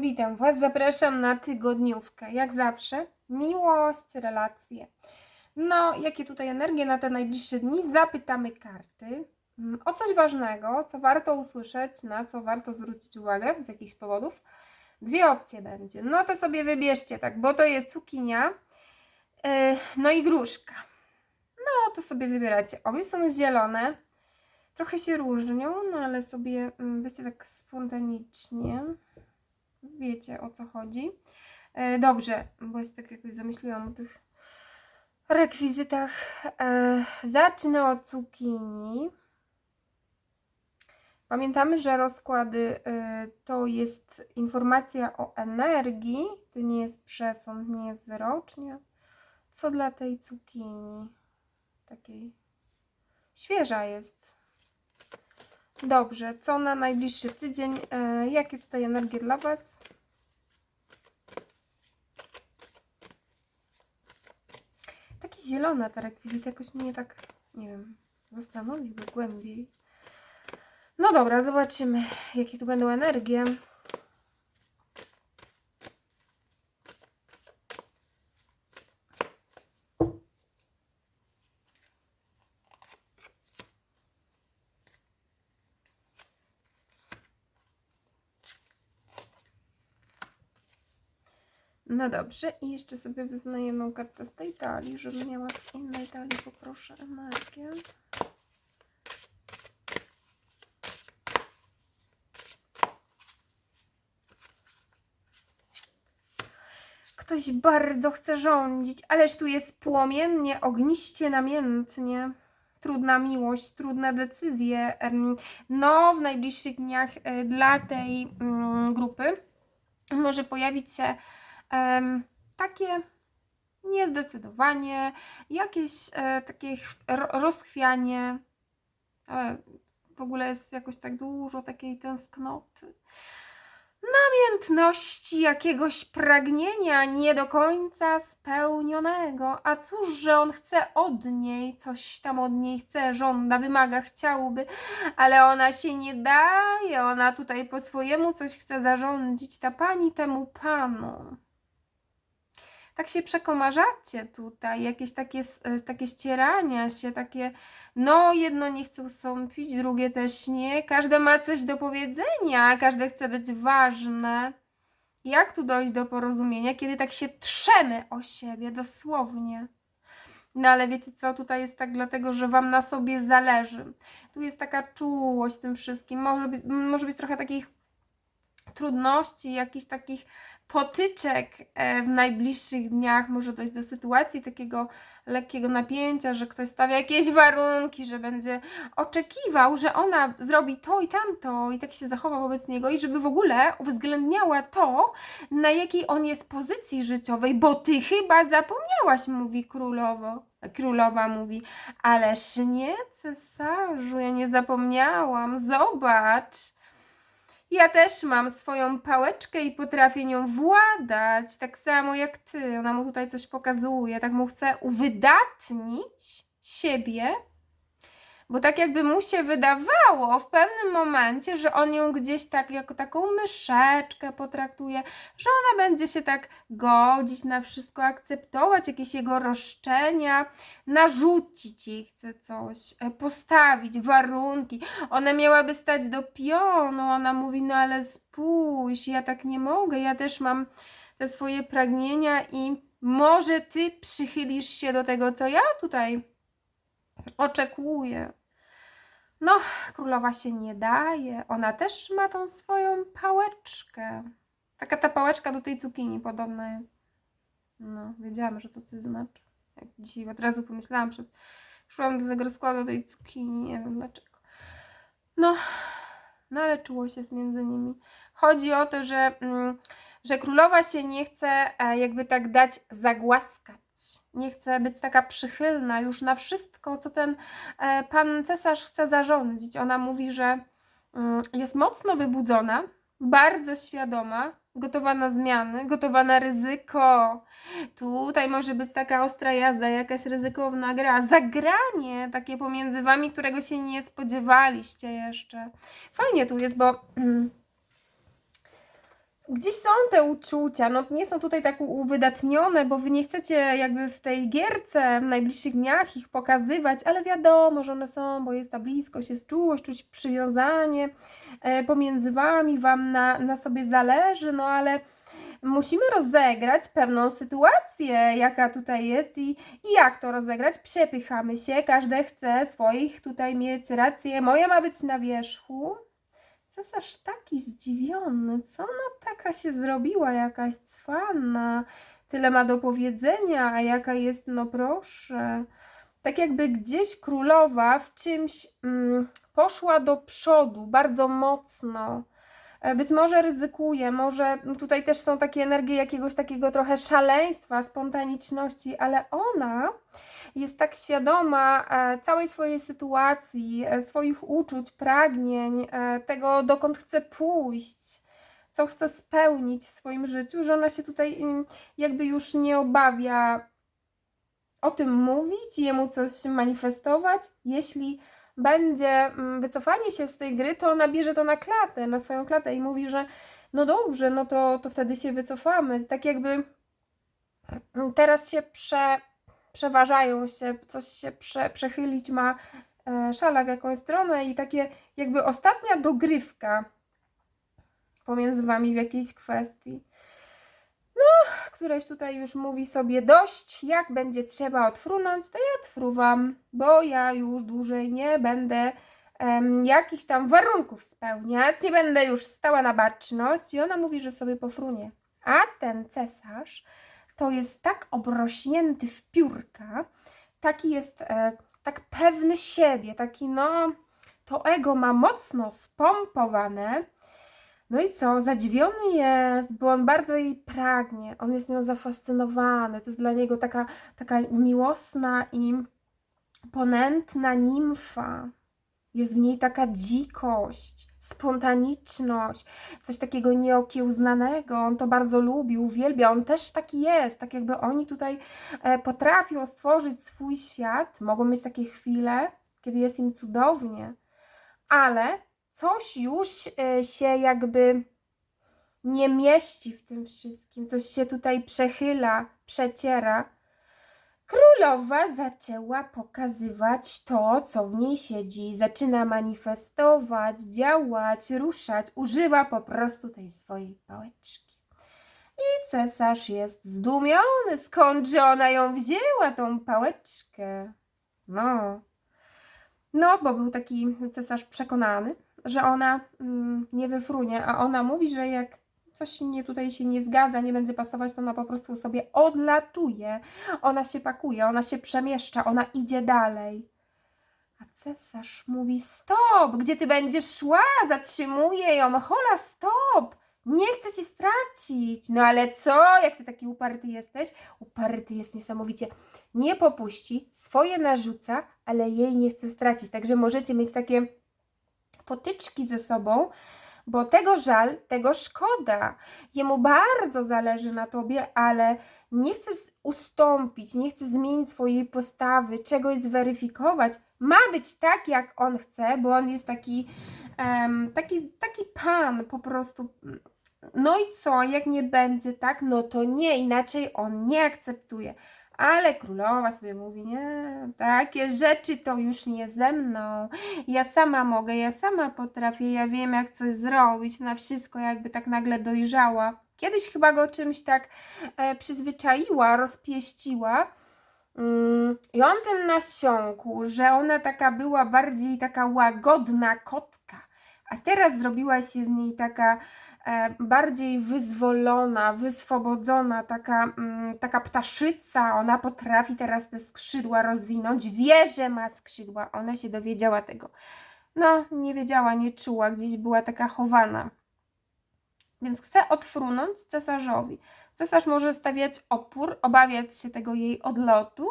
Witam Was, zapraszam na tygodniówkę. Jak zawsze, miłość, relacje. No, jakie tutaj energie na te najbliższe dni? Zapytamy karty mm, o coś ważnego, co warto usłyszeć, na co warto zwrócić uwagę z jakichś powodów. Dwie opcje będzie. No to sobie wybierzcie, tak, bo to jest cukinia, yy, no i gruszka. No to sobie wybieracie. Obie są zielone. Trochę się różnią, no ale sobie mm, weźcie tak spontanicznie. Wiecie o co chodzi. E, dobrze, bo się tak jakoś zamyśliłam o tych rekwizytach. E, zacznę od cukinii. Pamiętamy, że rozkłady e, to jest informacja o energii, to nie jest przesąd, nie jest wyrocznia. Co dla tej cukinii? Takiej świeża jest. Dobrze, co na najbliższy tydzień? E, jakie tutaj energie dla Was? Takie zielone te rekwizyty jakoś mnie tak, nie wiem, zastanowiły głębiej. No dobra, zobaczymy, jakie tu będą energie. No dobrze, i jeszcze sobie wyznajemy kartę z tej talii, żebym miała z innej talii, poproszę energię. Ktoś bardzo chce rządzić, ależ tu jest płomiennie, ogniście, namiętnie. Trudna miłość, trudne decyzje. No, w najbliższych dniach e, dla tej mm, grupy może pojawić się takie niezdecydowanie, jakieś e, takie ch- ro- rozchwianie. E, w ogóle jest jakoś tak dużo takiej tęsknoty. Namiętności, jakiegoś pragnienia nie do końca spełnionego. A cóż, że on chce od niej, coś tam od niej chce, żąda, wymaga, chciałby, ale ona się nie daje. Ona tutaj po swojemu coś chce zarządzić, ta pani temu panu. Tak się przekomarzacie tutaj, jakieś takie, e, takie ścierania się, takie no jedno nie chce ustąpić, drugie też nie. Każde ma coś do powiedzenia, każde chce być ważne. Jak tu dojść do porozumienia, kiedy tak się trzemy o siebie, dosłownie? No ale wiecie co, tutaj jest tak dlatego, że wam na sobie zależy. Tu jest taka czułość tym wszystkim. Może być, może być trochę takich trudności, jakichś takich potyczek e, w najbliższych dniach, może dojść do sytuacji takiego lekkiego napięcia, że ktoś stawia jakieś warunki, że będzie oczekiwał, że ona zrobi to i tamto i tak się zachowa wobec niego i żeby w ogóle uwzględniała to, na jakiej on jest pozycji życiowej, bo ty chyba zapomniałaś, mówi królowo. Królowa mówi, ależ nie, cesarzu, ja nie zapomniałam, zobacz. Ja też mam swoją pałeczkę i potrafię nią władać, tak samo jak ty. Ona mu tutaj coś pokazuje, tak mu chce uwydatnić siebie, bo tak jakby mu się wydawało w pewnym momencie, że on ją gdzieś tak jako taką myszeczkę potraktuje, że ona będzie się tak godzić na wszystko, akceptować jakieś jego roszczenia, narzucić jej chce coś, e, postawić warunki. Ona miałaby stać do pionu, ona mówi, no ale spójrz, ja tak nie mogę, ja też mam te swoje pragnienia i może ty przychylisz się do tego, co ja tutaj oczekuję. No, królowa się nie daje, ona też ma tą swoją pałeczkę. Taka ta pałeczka do tej cukinii podobna jest. No, wiedziałam, że to coś znaczy. Jak dzisiaj od razu pomyślałam, przed szłam do tego rozkładu tej cukinii, nie wiem dlaczego. No, no ale czuło się między nimi. Chodzi o to, że, mm, że królowa się nie chce e, jakby tak dać zagłaskać. Nie chce być taka przychylna już na wszystko, co ten e, pan cesarz chce zarządzić. Ona mówi, że mm, jest mocno wybudzona, bardzo świadoma, gotowa na zmiany, gotowa na ryzyko. Tutaj może być taka ostra jazda, jakaś ryzykowna gra, zagranie takie pomiędzy wami, którego się nie spodziewaliście jeszcze. Fajnie tu jest, bo mm, gdzieś są te uczucia, no nie są tutaj tak uwydatnione, bo wy nie chcecie jakby w tej gierce w najbliższych dniach ich pokazywać, ale wiadomo, że one są, bo jest ta bliskość, jest czułość, czuć przywiązanie e, pomiędzy wami, wam na, na sobie zależy, no ale musimy rozegrać pewną sytuację, jaka tutaj jest i, i jak to rozegrać. Przepychamy się, każdy chce swoich tutaj mieć rację, moja ma być na wierzchu. Cesarz taki zdziwiony, co ona taka się zrobiła, jakaś cwana, tyle ma do powiedzenia, a jaka jest, no proszę. Tak jakby gdzieś królowa w czymś mm, poszła do przodu bardzo mocno. E, Być może ryzykuje, może tutaj też są takie energie jakiegoś takiego trochę szaleństwa, spontaniczności, ale ona jest tak świadoma e, całej swojej sytuacji, e, swoich uczuć, pragnień, e, tego dokąd chce pójść, co chce spełnić w swoim życiu, że ona się tutaj mm, jakby już nie obawia o tym mówić, jemu coś manifestować. Jeśli będzie mm, wycofanie się z tej gry, to ona bierze to na klatę, na swoją klatę i mówi, że no dobrze, no to, to wtedy się wycofamy. Tak jakby mm, teraz się prze, przeważają się, coś się prze, przechylić ma e, szala w jakąś stronę i takie jakby ostatnia dogrywka pomiędzy wami w jakiejś kwestii. No, któreś tutaj już mówi sobie dość, jak będzie trzeba odfrunąć, to ja odfruwam, bo ja już dłużej nie będę em, jakichś tam warunków spełniać, nie będę już stała na baczność i ona mówi, że sobie pofrunie. A ten cesarz to jest tak obrośnięty w piórka, taki jest e, tak pewny siebie, taki no, to ego ma mocno spompowane. No i co? Zadziwiony jest, bo on bardzo jej pragnie. On jest nią zafascynowany. To jest dla niego taka, taka miłosna i ponętna nimfa. Jest w niej taka dzikość, spontaniczność, coś takiego nieokiełznanego. On to bardzo lubi, uwielbia. On też taki jest, tak jakby oni tutaj e, potrafią stworzyć swój świat. Mogą mieć takie chwile, kiedy jest im cudownie, ale coś już e, się jakby nie mieści w tym wszystkim, coś się tutaj przechyla, przeciera. Królowa zaczęła pokazywać to, co w niej siedzi, zaczyna manifestować, działać, ruszać, używa po prostu tej swojej pałeczki. I cesarz jest zdumiony, skądże ona ją wzięła, tą pałeczkę. No, no, bo był taki cesarz przekonany, że ona mm, nie wyfrunie, a ona mówi, że jak coś nie tutaj się nie zgadza, nie będzie pasować, to ona po prostu sobie odlatuje. Ona się pakuje, ona się przemieszcza, ona idzie dalej. A cesarz mówi: Stop, gdzie ty będziesz szła? Zatrzymuje ją. Hola, stop! Nie chcę cię stracić. No ale co, jak ty taki uparty jesteś? Uparty jest niesamowicie. Nie popuści, swoje narzuca, ale jej nie chce stracić. Także możecie mieć takie potyczki ze sobą, bo tego żal, tego szkoda. Jemu bardzo zależy na tobie, ale nie chce ustąpić, nie chce zmienić swojej postawy, czegoś zweryfikować. Ma być tak, jak on chce, bo on jest taki, em, taki, taki pan po prostu. No i co, jak nie będzie tak, no to nie, inaczej on nie akceptuje. Ale królowa sobie mówi, nie, takie rzeczy to już nie ze mną. Ja sama mogę, ja sama potrafię, ja wiem jak coś zrobić, na wszystko jakby tak nagle dojrzała. Kiedyś chyba go czymś tak e, przyzwyczaiła, rozpieściła. Mm, I on tym nasiąkł, że ona taka była bardziej taka łagodna kotka, a teraz zrobiła się z niej taka bardziej wyzwolona, wyswobodzona, taka, mm, taka ptaszyca. Ona potrafi teraz te skrzydła rozwinąć, wie, że ma skrzydła. Ona się dowiedziała tego. No, nie wiedziała, nie czuła, gdzieś była taka chowana. Więc chce odfrunąć cesarzowi. Cesarz może stawiać opór, obawiać się tego jej odlotu.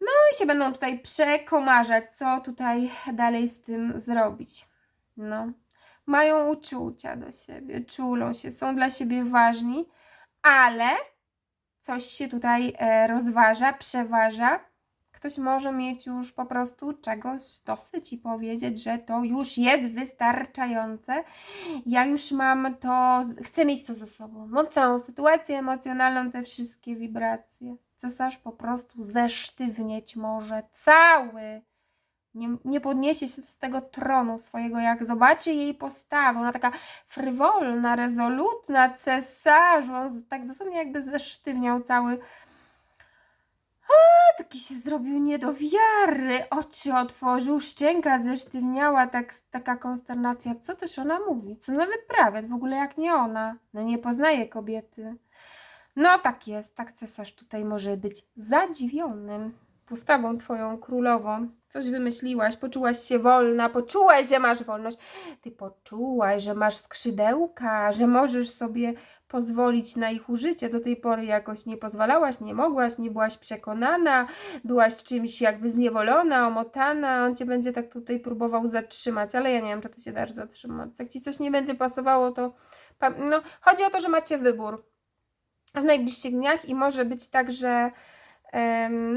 No i się będą tutaj przekomarzać, co tutaj dalej z tym zrobić. No. Mają uczucia do siebie, czulą się, są dla siebie ważni, ale coś się tutaj e, rozważa, przeważa. Ktoś może mieć już po prostu czegoś dosyć i powiedzieć, że to już jest wystarczające. Ja już mam to, chcę mieć to ze sobą. No całą sytuację emocjonalną, te wszystkie wibracje. Cesarz po prostu zesztywnieć może cały. Nie, nie podniesie się z tego tronu swojego, jak zobaczy jej postawę. Ona taka frywolna, rezolutna, cesarzu. On tak dosłownie jakby zesztywniał cały taki się zrobił nie do wiary. Oczy otworzył, szczęka zesztywniała, tak, taka konsternacja. Co też ona mówi? Co na wyprawę? W ogóle jak nie ona. No nie poznaje kobiety. No tak jest, tak cesarz tutaj może być zadziwionym postawą twoją królową. Coś wymyśliłaś, poczułaś się wolna, poczułaś, że masz wolność. Ty poczułaś, że masz skrzydełka, że możesz sobie pozwolić na ich użycie. Do tej pory jakoś nie pozwalałaś, nie mogłaś, nie byłaś przekonana, byłaś czymś jakby zniewolona, omotana. On cię będzie tak tutaj próbował zatrzymać, ale ja nie wiem, czy ty się dasz zatrzymać. Jak ci coś nie będzie pasowało, to. No, chodzi o to, że macie wybór w najbliższych dniach i może być tak, że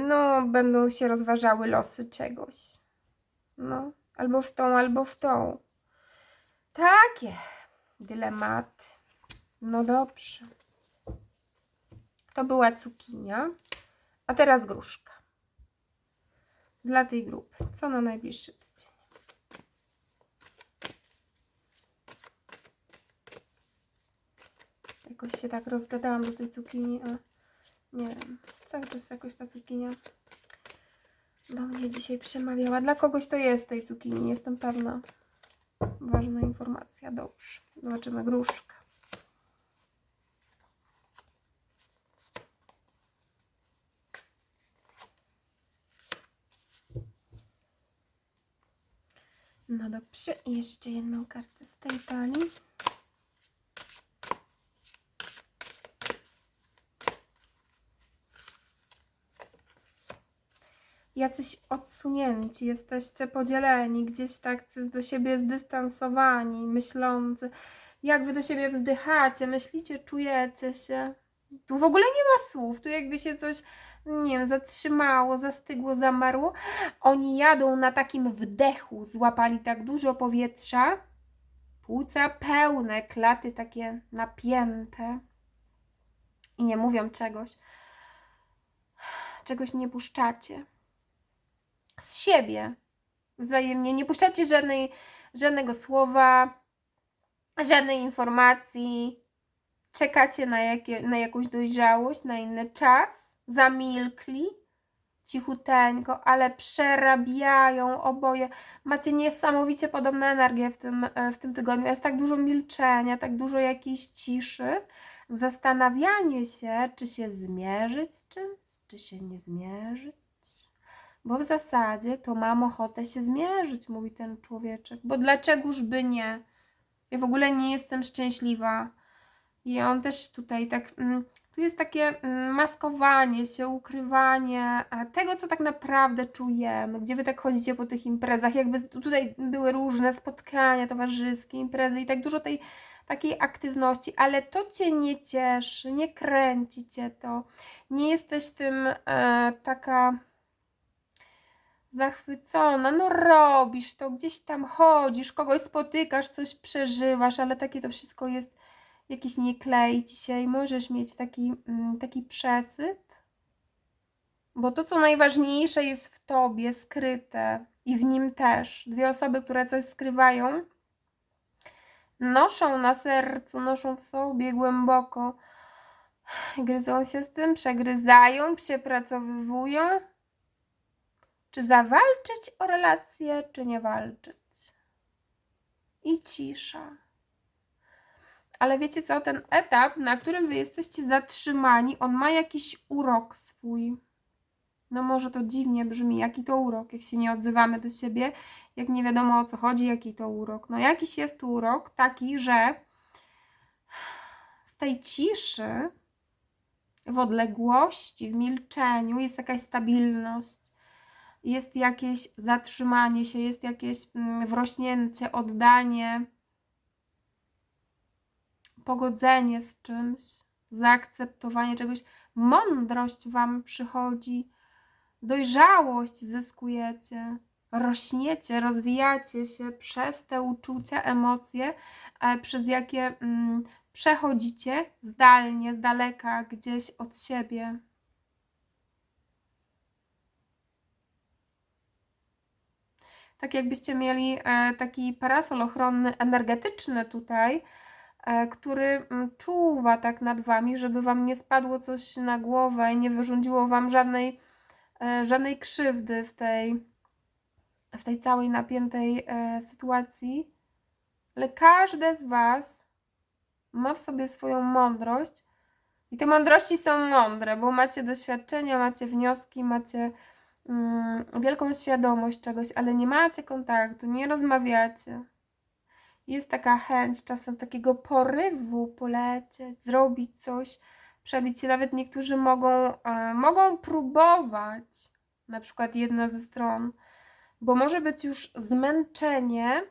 no, będą się rozważały losy czegoś. No, albo w tą, albo w tą. Takie dylematy. No dobrze. To była cukinia, a teraz gruszka. Dla tej grupy. Co na najbliższy tydzień? Jakoś się tak rozgadałam do tej cukinii, a nie wiem. Cały czas jakoś ta cukinia do mnie dzisiaj przemawiała. Dla kogoś to jest tej cukinii, jestem pewna. Ważna informacja. Dobrze. Zobaczymy gruszkę. No dobrze, i jeszcze jedną kartę z tej talii. Jacyś odsunięci, jesteście podzieleni, gdzieś tak do siebie zdystansowani, myślący, jak wy do siebie wzdychacie, myślicie, czujecie się. Tu w ogóle nie ma słów, tu jakby się coś nie wiem, zatrzymało, zastygło, zamarło. Oni jadą na takim wdechu, złapali tak dużo powietrza, płuca pełne, klaty takie napięte i nie mówią czegoś. Czegoś nie puszczacie. Z siebie wzajemnie. Nie puszczacie żadnej, żadnego słowa, żadnej informacji. Czekacie na, jakie, na jakąś dojrzałość, na inny czas zamilkli cichuteńko, ale przerabiają oboje. Macie niesamowicie podobne energie w tym, w tym tygodniu. Jest tak dużo milczenia, tak dużo jakiejś ciszy. Zastanawianie się, czy się zmierzyć z czymś, czy się nie zmierzyć. Bo w zasadzie to mam ochotę się zmierzyć, mówi ten człowieczek. Bo dlaczegoż by nie? Ja w ogóle nie jestem szczęśliwa. I on też tutaj tak. Mm, tu jest takie mm, maskowanie się, ukrywanie tego, co tak naprawdę czujemy, gdzie wy tak chodzicie po tych imprezach, jakby tutaj były różne spotkania towarzyskie, imprezy i tak dużo tej takiej aktywności, ale to cię nie cieszy, nie kręci cię to, nie jesteś tym e, taka zachwycona, no robisz to, gdzieś tam chodzisz, kogoś spotykasz, coś przeżywasz, ale takie to wszystko jest jakiś nie klei dzisiaj, możesz mieć taki, mm, taki przesyt, bo to, co najważniejsze jest w tobie skryte i w nim też. Dwie osoby, które coś skrywają, noszą na sercu, noszą w sobie głęboko, gryzą się z tym, przegryzają, przepracowywują. Czy zawalczyć o relację, czy nie walczyć? I cisza. Ale wiecie co, ten etap, na którym wy jesteście zatrzymani, on ma jakiś urok swój. No może to dziwnie brzmi, jaki to urok, jak się nie odzywamy do siebie, jak nie wiadomo o co chodzi, jaki to urok. No jakiś jest urok taki, że w tej ciszy, w odległości, w milczeniu jest jakaś stabilność, jest jakieś zatrzymanie się, jest jakieś mm, wrośnięcie, oddanie, pogodzenie z czymś, zaakceptowanie czegoś, mądrość Wam przychodzi, dojrzałość zyskujecie, rośniecie, rozwijacie się przez te uczucia, emocje, e, przez jakie mm, przechodzicie zdalnie, z daleka, gdzieś od siebie. Tak jakbyście mieli e, taki parasol ochronny, energetyczny tutaj, e, który mm, czuwa tak nad wami, żeby wam nie spadło coś na głowę i nie wyrządziło wam żadnej, e, żadnej krzywdy w tej, w tej całej napiętej sytuacji. Ale każde z was ma w sobie swoją mądrość i te mądrości są mądre, bo macie doświadczenia, macie wnioski, macie wielką świadomość czegoś, ale nie macie kontaktu, nie rozmawiacie. Jest taka chęć czasem takiego porywu polecieć, zrobić coś, przebić się. Nawet niektórzy mogą, e, mogą próbować, na przykład jedna ze stron, bo może być już zmęczenie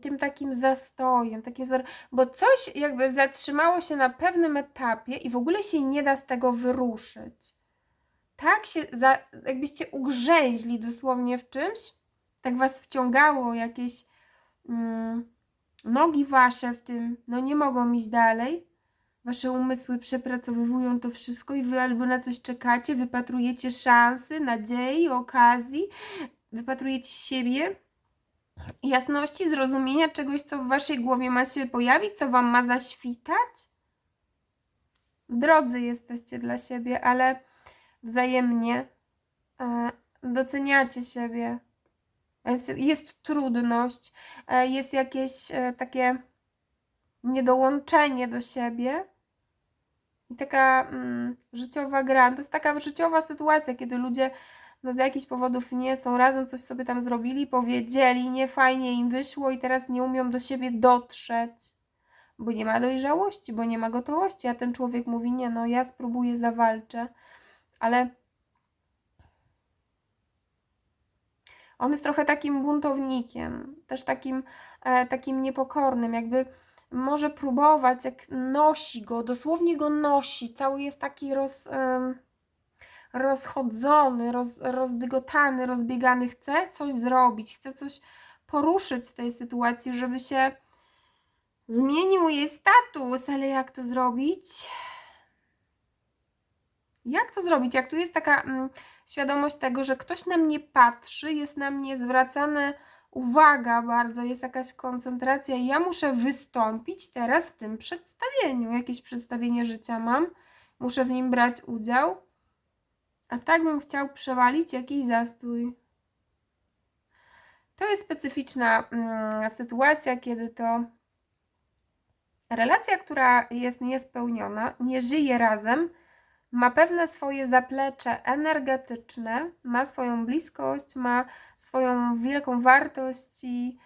tym takim zastojem, takim, bo coś jakby zatrzymało się na pewnym etapie i w ogóle się nie da z tego wyruszyć tak się, za, jakbyście ugrzęźli dosłownie w czymś, tak was wciągało jakieś mm, nogi wasze w tym, no nie mogą iść dalej. Wasze umysły przepracowywują to wszystko i wy albo na coś czekacie, wypatrujecie szansy, nadziei, okazji, wypatrujecie siebie, jasności, zrozumienia czegoś, co w waszej głowie ma się pojawić, co wam ma zaświtać. Drodzy jesteście dla siebie, ale wzajemnie e, doceniacie siebie. Jest, jest trudność, e, jest jakieś e, takie niedołączenie do siebie. I taka mm, życiowa gra. To jest taka życiowa sytuacja, kiedy ludzie no, z jakichś powodów nie są razem, coś sobie tam zrobili, powiedzieli, nie fajnie im wyszło i teraz nie umią do siebie dotrzeć, bo nie ma dojrzałości, bo nie ma gotowości, a ten człowiek mówi, nie no, ja spróbuję, zawalczę ale on jest trochę takim buntownikiem, też takim, e, takim niepokornym, jakby może próbować, jak nosi go, dosłownie go nosi, cały jest taki roz, rozchodzony, roz, rozdygotany, rozbiegany, chce coś zrobić, chce coś poruszyć w tej sytuacji, żeby się zmienił jej status, ale jak to zrobić? Jak to zrobić? Jak tu jest taka mm, świadomość tego, że ktoś na mnie patrzy, jest na mnie zwracana uwaga bardzo, jest jakaś koncentracja i ja muszę wystąpić teraz w tym przedstawieniu. Jakieś przedstawienie życia mam, muszę w nim brać udział. A tak bym chciał przewalić jakiś zastój. To jest specyficzna mm, sytuacja, kiedy to relacja, która jest niespełniona, nie żyje razem, ma pewne swoje zaplecze energetyczne, ma swoją bliskość, ma swoją wielką wartość i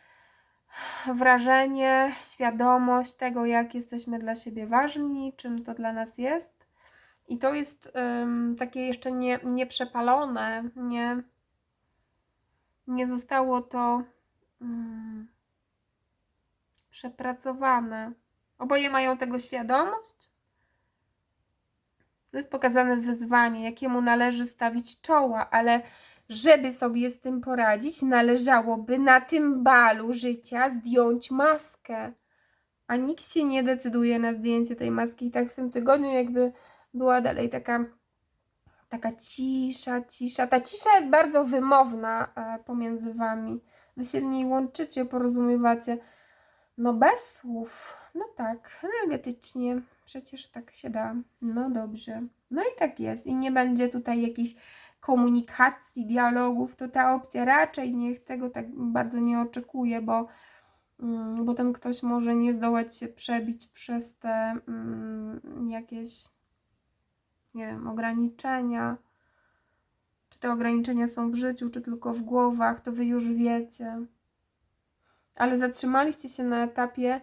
wrażenie, świadomość tego, jak jesteśmy dla siebie ważni, czym to dla nas jest. I to jest um, takie jeszcze nie, nieprzepalone, nie, nie zostało to um, przepracowane. Oboje mają tego świadomość, to jest pokazane wyzwanie, jakiemu należy stawić czoła, ale żeby sobie z tym poradzić, należałoby na tym balu życia zdjąć maskę. A nikt się nie decyduje na zdjęcie tej maski. I tak w tym tygodniu jakby była dalej taka, taka cisza, cisza. Ta cisza jest bardzo wymowna e, pomiędzy wami. Wy się w niej łączycie, porozumiewacie. No bez słów. No tak, energetycznie. Przecież tak się da. No dobrze. No i tak jest. I nie będzie tutaj jakiejś komunikacji, dialogów. To ta opcja raczej niech tego tak bardzo nie oczekuje, bo, mm, bo ten ktoś może nie zdołać się przebić przez te mm, jakieś, nie wiem, ograniczenia. Czy te ograniczenia są w życiu, czy tylko w głowach, to wy już wiecie. Ale zatrzymaliście się na etapie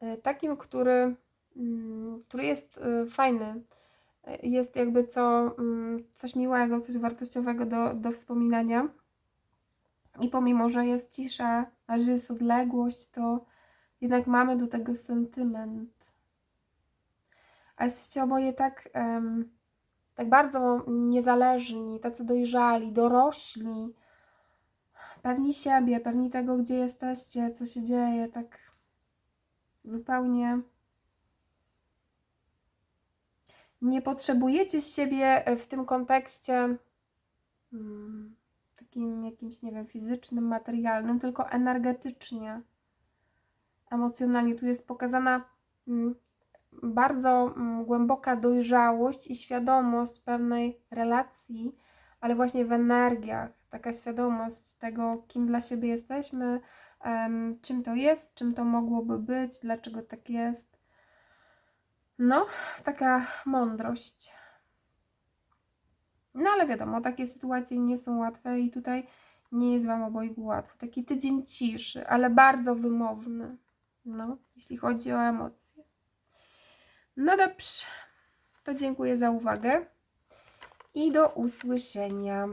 e, takim, który Mm, który jest y, fajny. Jest jakby co, mm, coś miłego, coś wartościowego do, do wspominania. I pomimo, że jest cisza, a że jest odległość, to jednak mamy do tego sentyment. A jesteście oboje tak tak bardzo niezależni, tacy dojrzali, dorośli, pewni siebie, pewni tego, gdzie jesteście, co się dzieje, tak zupełnie nie potrzebujecie siebie w tym kontekście mm, takim jakimś, nie wiem, fizycznym, materialnym, tylko energetycznie, emocjonalnie. Tu jest pokazana mm, bardzo mm, głęboka dojrzałość i świadomość pewnej relacji, ale właśnie w energiach. Taka świadomość tego, kim dla siebie jesteśmy, czym to jest, czym to mogłoby być, dlaczego tak jest. No, taka mądrość. No ale wiadomo, takie sytuacje nie są łatwe i tutaj nie jest Wam obojgu łatwo. Taki tydzień ciszy, ale bardzo wymowny, no, jeśli chodzi o emocje. No dobrze, to dziękuję za uwagę i do usłyszenia.